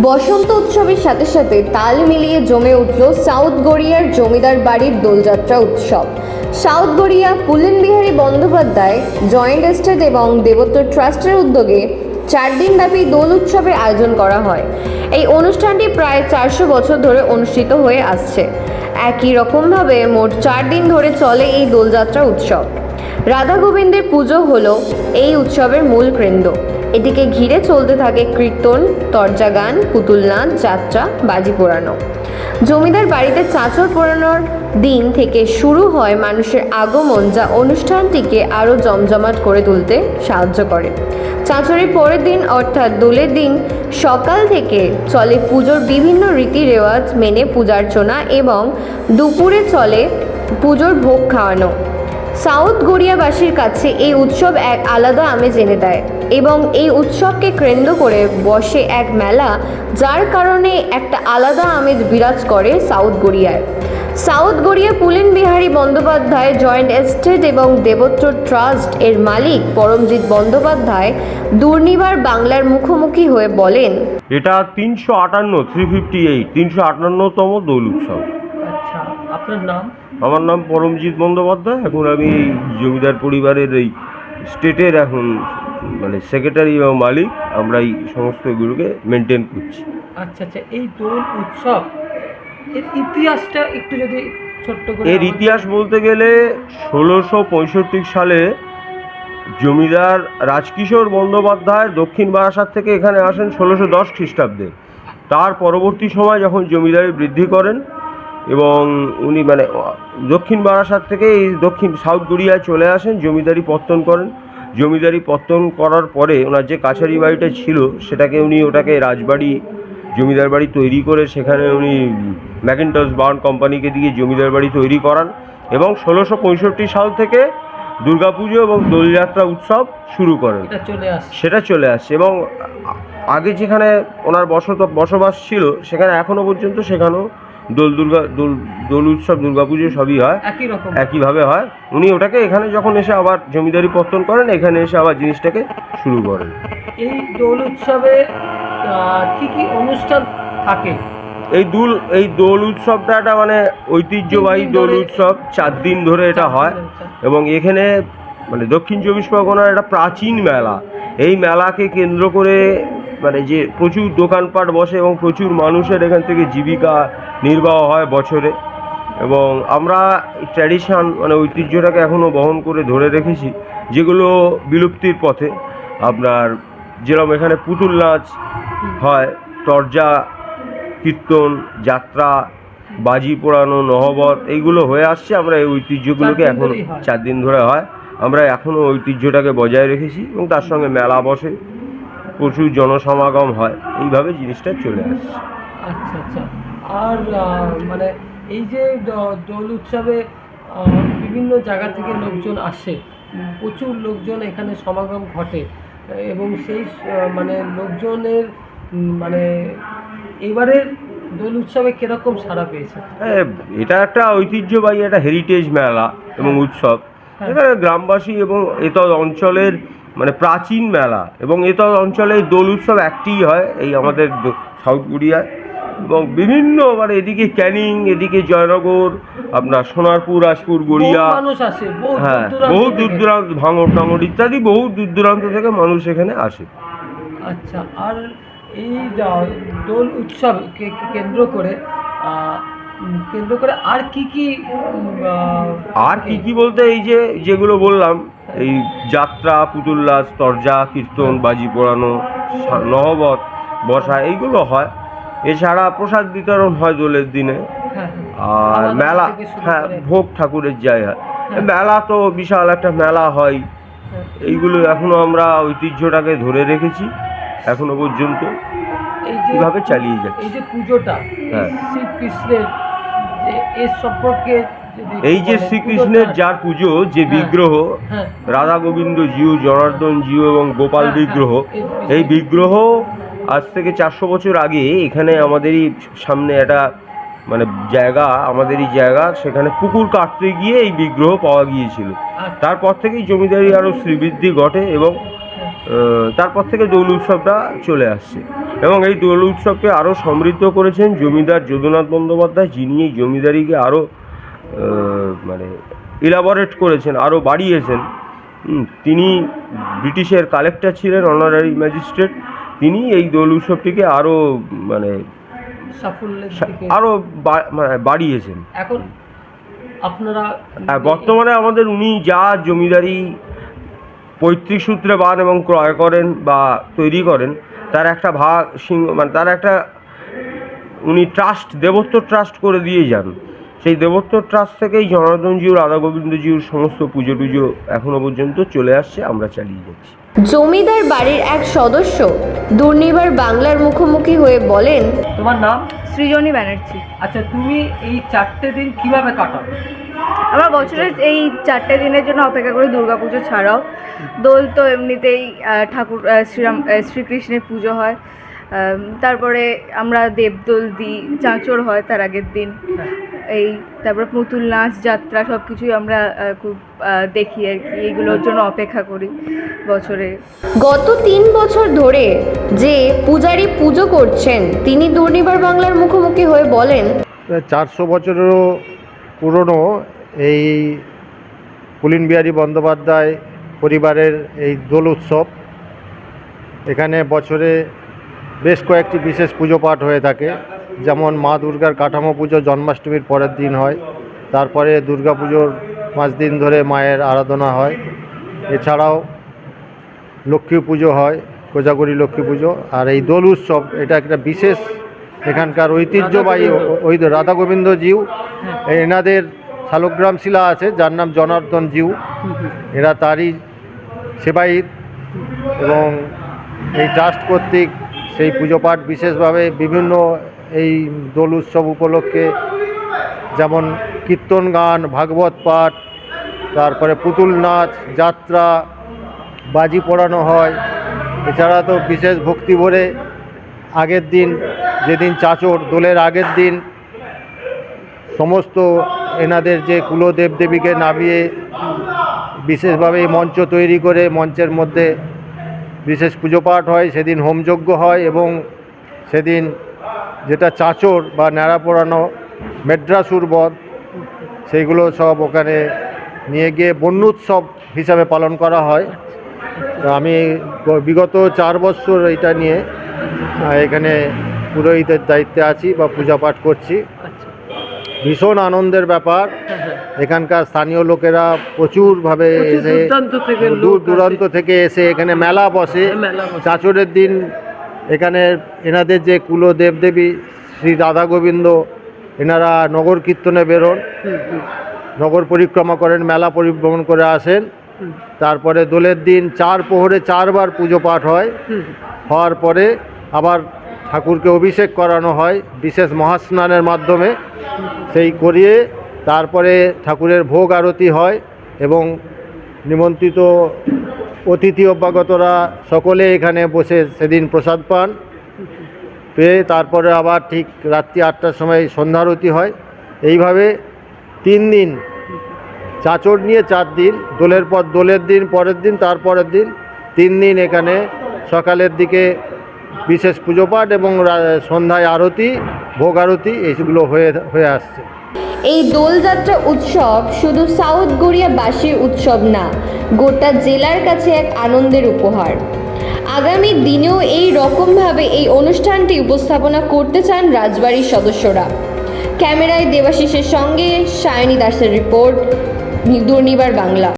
বসন্ত উৎসবের সাথে সাথে তাল মিলিয়ে জমে উঠল সাউথ গড়িয়ার জমিদার বাড়ির দোলযাত্রা উৎসব। South Garia, Pulen Bihari Bandyopadhyay, joint estate এবং দেবোত্তর ট্রাস্টের উদ্যোগে চার দিনব্যাপী দোল উৎসবের আয়োজন করা হয়। এই অনুষ্ঠানটি প্রায় চারশো বছর ধরে অনুষ্ঠিত হয়ে আসছে। একই রকমভাবে মোট চার দিন ধরে চলে এই দোলযাত্রা উৎসব। রাধা গোবিন্দের পুজো হলো এই উৎসবের মূল কেন্দ্র। এটিকে ঘিরে চলতে থাকে কীর্তন তরজা গান পুতুল নাচ যাত্রা, বাজি পোড়ানো। জমিদার বাড়িতে চাঁচর পোড়ানোর দিন থেকে শুরু হয় মানুষের আগমন, যা অনুষ্ঠানটিকে আরও জমজমাট করে তুলতে সাহায্য করে। চাঁচরের পরের দিন, অর্থাৎ দোলের দিন, সকাল থেকে চলে পুজোর বিভিন্ন রীতি রেওয়াজ, মেনে পূজার্চনা এবং দুপুরে চলে পুজোর ভোগ খাওয়ানো। সাউথ গড়িয়াবাসীর কাছে এই উৎসব এক আলাদা আমেজ এনে দেয় এবং এই উৎসবকে কেন্দ্র করে বসে এক মেলা যার কারণে একটা আলাদা আমেজ বিরাজ করে South গড়িয়ায়। South Garia Pulen Bihari Bandyopadhyay joint estate এবং দেবোত্তর ট্রাস্ট এর মালিক পরমজিৎ বন্দ্যোপাধ্যায় দুর্নিবার বাংলার মুখোমুখি হয়ে বলেন এটা তিনশো আটান্ন থ্রি ফিফটি এইট তিনশো আটান্নতম দোল উৎসব। আচ্ছা আপনার নাম? আমার নাম পরমজিৎ বন্দ্যোপাধ্যায়। এখন আমি এই জমিদার পরিবারের এই স্টেটের এখন মানে সেক্রেটারি এবং মালিক। আমরা এই সমস্ত এগুলোকে মেনটেন করছি। আচ্ছা আচ্ছা এই দোল উৎসব এর ইতিহাসটা একটু যদি ছোট্ট করে এর ইতিহাস বলতে গেলে ষোলোশো পঁয়ষট্টি সালে জমিদার রাজকিশোর বন্দ্যোপাধ্যায় দক্ষিণ বারাসাত থেকে এখানে আসেন ষোলোশো দশ খ্রিস্টাব্দে। তার পরবর্তী সময় যখন জমিদারি বৃদ্ধি করেন এবং উনি মানে দক্ষিণ বারাসাত থেকে এই দক্ষিণ সাউথ গড়িয়ায় চলে আসেন জমিদারি পত্তন করেন। জমিদারি পত্তন করার পরে ওনার যে কাছারি বাড়িটা ছিল সেটাকে উনি ওটাকে রাজবাড়ি জমিদার বাড়ি তৈরি করে সেখানে উনি ম্যাকিনটস বার্ন কোম্পানিকে দিয়ে জমিদার বাড়ি তৈরি করান এবং ষোলোশো পঁয়ষট্টি সাল থেকে দুর্গাপুজো এবং দোলযাত্রা উৎসব শুরু করেন। সেটা চলে আসছে এবং আগে যেখানে ওনার বসত বসবাস ছিল সেখানে এখনও পর্যন্ত সেখানেও দোল দুর্গা দোল দোল উৎসব দুর্গাপুজো সবই হয়। একই রকম। একইভাবে হয়। উনি ওটাকে এখানে যখন এসে আবার জমিদারি পত্তন করেন এখানে এসে আবার জিনিসটাকে শুরু করেন। এই দোল উৎসবে কি কি অনুষ্ঠান থাকে? এই দুল এই দোল উৎসবটা একটা মানে ঐতিহ্যবাহী দোল উৎসব। চার দিন ধরে এটা হয়। এবং এখানে মানে দক্ষিণ চব্বিশ পরগনার একটা প্রাচীন মেলা। এই মেলাকে কেন্দ্র করে মানে যে প্রচুর দোকানপাট বসে এবং প্রচুর মানুষের এখান থেকে জীবিকা নির্বাহ হয় বছরে। এবং আমরা ট্র্যাডিশান মানে ঐতিহ্যটাকে এখনও বহন করে ধরে রেখেছি যেগুলো বিলুপ্তির পথে। আপনার যেরকম এখানে পুতুল নাচ হয় তরজা কীর্তন যাত্রা বাজি পোড়ানো নহবত এইগুলো হয়ে আসছে। আমরা এই ঐতিহ্যগুলোকে এখন চার দিন ধরে হয়। আমরা এখনও ঐতিহ্যটাকে বজায় রেখেছি এবং তার সঙ্গে মেলা বসে। প্রচুর জনসমাগম হয়। এইভাবে জিনিসটা চলে আসছে। আচ্ছা আচ্ছা। আর মানে এই যে দোল উৎসবে বিভিন্ন জায়গা থেকে লোকজন আসে। প্রচুর লোকজন এখানে সমাগম ঘটে। এবং সেই মানে লোকজনের মানে এবারের দোল উৎসবে কীরকম সাড়া পেয়েছে? হ্যাঁ, এটা একটা ঐতিহ্যবাহী একটা হেরিটেজ মেলা এবং উৎসব। হ্যাঁ। এখানে গ্রামবাসী এবং এতদ অঞ্চলের মানে প্রাচীন মেলা। এবং এতদ অঞ্চলে এই দোল উৎসব একটিই হয় এই আমাদের সাউথ কোরিয়ায় এবং বিভিন্ন মানে এদিকে ক্যানিং এদিকে জয়নগর আপনার সোনারপুর রাজপুর গড়িয়া। হ্যাঁ বহু দূর দূরান্ত ভাঙর টাঙর ইত্যাদি বহু দূর দূরান্ত থেকে মানুষ এখানে আসে। আচ্ছা আর এই দোল উৎসব কে- কে কেন্দ্র করে কেন্দ্র করে আর কি কি আর কি কি বলতে এই যে যেগুলো বললাম এই যাত্রা পুতুল নাচ তরজা কীর্তন বাজি পোড়ানো নহবত বসা এইগুলো হয়। এছাড়া প্রসাদ বিতরণ হয় দোলের দিনে। হ্যাঁ, আর মেলা হ্যাঁ ভোগ ঠাকুরের জায়গা। হ্যাঁ। মেলা তো বিশাল একটা মেলা হয়। হ্যাঁ। এইগুলো এখনও আমরা ঐতিহ্যটাকে ধরে রেখেছি এখনও পর্যন্ত। এইভাবে চালিয়ে যাচ্ছি। এই যে পুজোটা হ্যাঁ। শ্রীকৃষ্ণের যে এর সম্পর্কে এই যে শ্রীকৃষ্ণের যার পুজো যে হ্যাঁ। বিগ্রহ হ্যাঁ। রাধা গোবিন্দ জিউ জনার্দন জিউ এবং গোপাল হ্যাঁ, বিগ্রহ এই- এই বিগ্রহ আজ থেকে চারশো বছর আগে এখানে আমাদেরই সামনে একটা মানে জায়গা আমাদেরই জায়গা সেখানে পুকুর কাটতে গিয়ে এই বিগ্রহ পাওয়া গিয়েছিল। আচ্ছা, তারপর থেকেই জমিদারি আরও শ্রীবৃদ্ধি ঘটে এবং তারপর থেকে দোল উৎসবটা চলে আসছে। এবং এই দোল উৎসবকে আরও সমৃদ্ধ করেছেন জমিদার যদুনাথ বন্দ্যোপাধ্যায় যিনি এই জমিদারিকে আরও মানে ইলাবরেট করেছেন আরও বাড়িয়েছেন। তিনি ব্রিটিশের কালেক্টর ছিলেন অনারারি ম্যাজিস্ট্রেট তিনি এই দোল উৎসবটিকে আরও মানে আরও মানে বাড়িয়েছেন। এখন আপনারা বর্তমানে আমাদের উনি যা জমিদারি পৈতৃক সূত্রে পান এবং ক্রয় করেন বা তৈরি করেন তার একটা ভাগ সিংহ মানে তার একটা উনি ট্রাস্ট দেবত্ব ট্রাস্ট করে দিয়ে যান। সেই দেবত্ব ট্রাস্ট থেকেই জনার্দনজিউ রাধা গোবিন্দজিউর সমস্ত পুজো টুজো এখনও পর্যন্ত চলে আসছে আমরা চালিয়ে যাচ্ছি। জমিদার বাড়ির এক সদস্য দুর্নিবার বাংলার মুখোমুখি হয়ে বলেন তোমার নাম? সৃজনী ব্যানার্জি। আচ্ছা তুমি এই চারটে দিন কীভাবে কাটাও? আমরা বছরের এই চারটে দিনের জন্য অপেক্ষা করি দুর্গাপুজো ছাড়াও। দোল তো এমনিতেই ঠাকুর শ্রীরাম শ্রীকৃষ্ণের পুজো হয়। তারপরে আমরা দেবদোল দিই চাঁচর হয় তার আগের দিন। এই তারপরে পুতুল নাচ যাত্রা সব কিছুই আমরা খুব দেখি আর কি। এগুলোর জন্য অপেক্ষা করি বছরে। গত তিন বছর ধরে যে পূজারি পুজো করছেন তিনি দুর্নিবার বাংলার মুখোমুখি হয়ে বলেন চারশো বছরেরও পুরনো এই পুলিন বিহারী বন্দ্যোপাধ্যায় পরিবারের এই দোল উৎসব। এখানে বছরে বেশ কয়েকটি বিশেষ পুজো পাঠ হয়ে থাকে। যেমন মা দুর্গার কাঠামো পুজো, জন্মাষ্টমীর পরের দিন হয়। তারপরে দুর্গা পুজোর পাঁচ দিন ধরে মায়ের আরাধনা হয়। এছাড়াও লক্ষ্মী পুজো হয়, কোজাগরি লক্ষ্মী পুজো। আর এই দোল উৎসব, এটা একটা বিশেষ এখানকার ঐতিহ্যবাহী ওই রাধা গোবিন্দ জিউ এনাদের শালগ্রাম শিলা আছে, যার নাম জনার্দন জিউ। এরা তারই সেবায়িত এবং এই ট্রাস্ট কর্তৃক সেই পুজো পাঠ বিশেষভাবে বিভিন্ন এই দোল উৎসব উপলক্ষে যেমন কীর্তন গান, ভাগবত পাঠ, তারপরে পুতুল নাচ, যাত্রা, বাজি পোড়ানো হয়। এছাড়া তো বিশেষ ভক্তি ভরে আগের দিন, যেদিন চাচর দোলের আগের দিন, সমস্ত এনাদের যে কুলদেব দেবীকে নামিয়ে বিশেষভাবে মঞ্চ তৈরি করে মঞ্চের মধ্যে বিশেষ পুজো পাঠ হয়, সেদিন হোমযজ্ঞ হয় এবং সেদিন যেটা চাচর বা ন্যাড়া পোড়ানো মেড্রাসুর বধ সেইগুলো সব ওখানে নিয়ে গিয়ে বন্যুৎসব হিসাবে পালন করা হয়। আমি বিগত চার বছর এটা নিয়ে এখানে পুরোহিতের দায়িত্বে আছি বা পূজা পাঠ করছি। আচ্ছা। ভীষণ আনন্দের ব্যাপার। এখানকার স্থানীয় লোকেরা প্রচুরভাবে এসে দূর দূরান্ত থেকে এসে এখানে মেলা বসে। চাচরের দিন এখানে এনাদের যে কুলো দেবদেবী শ্রী রাধা গোবিন্দ এনারা নগর কীর্তনে বেরোন। নগর পরিক্রমা করেন মেলা পরিভ্রমণ করে আসেন। তারপরে দোলের দিন চার প্রহরে চারবার পুজো পাঠ হয়। হওয়ার পরে আবার ঠাকুরকে অভিষেক করানো হয় বিশেষ মহাস্নানের মাধ্যমে। সেই করিয়ে তারপরে ঠাকুরের ভোগ আরতি হয় এবং নিমন্ত্রিত অতিথি অভ্যাগতরা সকলে এখানে বসে সেদিন প্রসাদ পান। পেয়ে তারপরে আবার ঠিক রাত্রি আটটার সময় সন্ধ্যারতি হয়। এইভাবে তিন দিন চাচর নিয়ে চার দিন, দোলের পর দোলের দিন, পরের দিন, তারপরের দিন তিন দিন এখানে সকালের দিকে বিশেষ পুজো পাঠ এবং সন্ধ্যায় আরতি ভোগ আরতি এইগুলো হয়ে হয়ে আসছে। এই দোলযাত্রা উৎসব শুধু সাউথ গড়িয়াবাসীর উৎসব না, গোটা জেলার কাছে এক আনন্দের উপহার। আগামী দিনেও এই রকমভাবে এই অনুষ্ঠানটি উপস্থাপনা করতে চান রাজবাড়ির সদস্যরা। ক্যামেরায় দেবাশিসের সঙ্গে সায়নী দাসের রিপোর্ট, দুর্নিবার বাংলা।